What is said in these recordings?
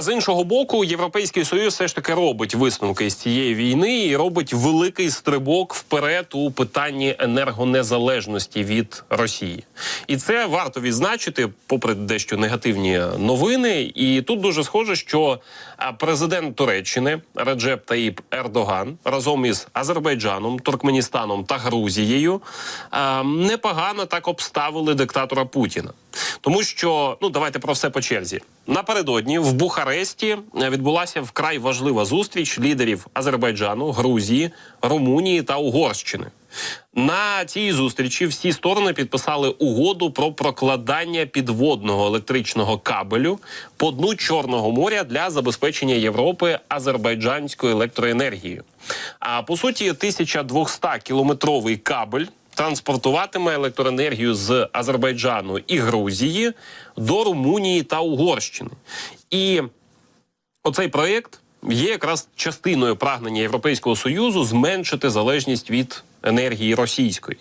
З іншого боку, європейський союз все ж таки робить висновки з цієї війни і робить великий стрибок вперед у питанні енергонезалежності від Росії, і це варто відзначити, попри дещо негативні новини. І тут дуже схоже, що президент Туреччини Реджеп Таїп Ердоган разом із Азербайджаном, Туркменістаном та Грузією непогано так обставили диктатора Путіна. Тому що ну давайте про все по черзі. Напередодні в Бухаресті е, відбулася вкрай важлива зустріч лідерів Азербайджану, Грузії, Румунії та Угорщини. На цій зустрічі всі сторони підписали угоду про прокладання підводного електричного кабелю по дну Чорного моря для забезпечення Європи азербайджанською електроенергією. А по суті, 1200 кілометровий кабель транспортуватиме електроенергію з Азербайджану і Грузії до Румунії та Угорщини. І оцей проєкт є якраз частиною прагнення Європейського союзу зменшити залежність від енергії російської.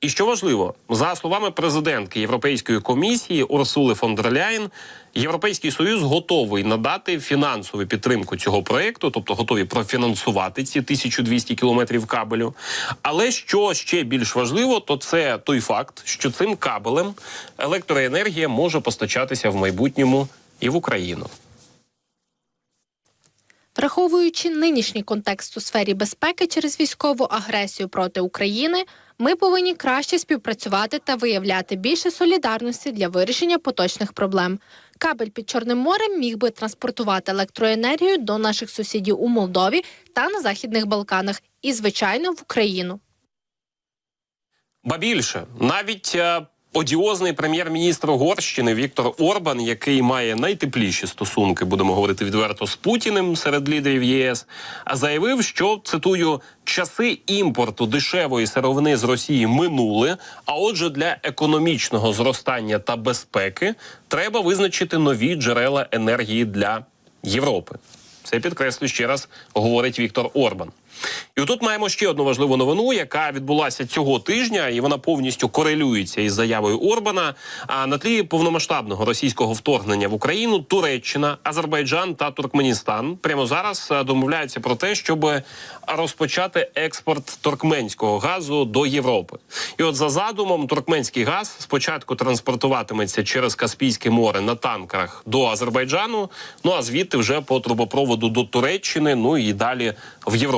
І що важливо, за словами президентки Європейської комісії Урсули фон дер Ляєн, Європейський союз готовий надати фінансову підтримку цього проєкту, тобто готові профінансувати ці 1200 кілометрів кабелю. Але що ще більш важливо, то це той факт, що цим кабелем електроенергія може постачатися в майбутньому і в Україну. Враховуючи нинішній контекст у сфері безпеки через військову агресію проти України, ми повинні краще співпрацювати та виявляти більше солідарності для вирішення поточних проблем. Кабель під Чорним морем міг би транспортувати електроенергію до наших сусідів у Молдові та на Західних Балканах, і, звичайно, в Україну. Ба більше навіть е, одіозний прем'єр-міністр Угорщини Віктор Орбан, який має найтепліші стосунки, будемо говорити відверто з Путіним серед лідерів ЄС, а заявив, що цитую часи імпорту дешевої сировини з Росії минули. А отже, для економічного зростання та безпеки треба визначити нові джерела енергії для Європи. Це підкреслю ще раз говорить Віктор Орбан. І отут маємо ще одну важливу новину, яка відбулася цього тижня, і вона повністю корелюється із заявою Орбана. А на тлі повномасштабного російського вторгнення в Україну Туреччина, Азербайджан та Туркменістан прямо зараз домовляються про те, щоб розпочати експорт туркменського газу до Європи. І от за задумом, туркменський газ спочатку транспортуватиметься через Каспійське море на танкерах до Азербайджану. Ну а звідти вже по трубопроводу до Туреччини, ну і далі в Європу.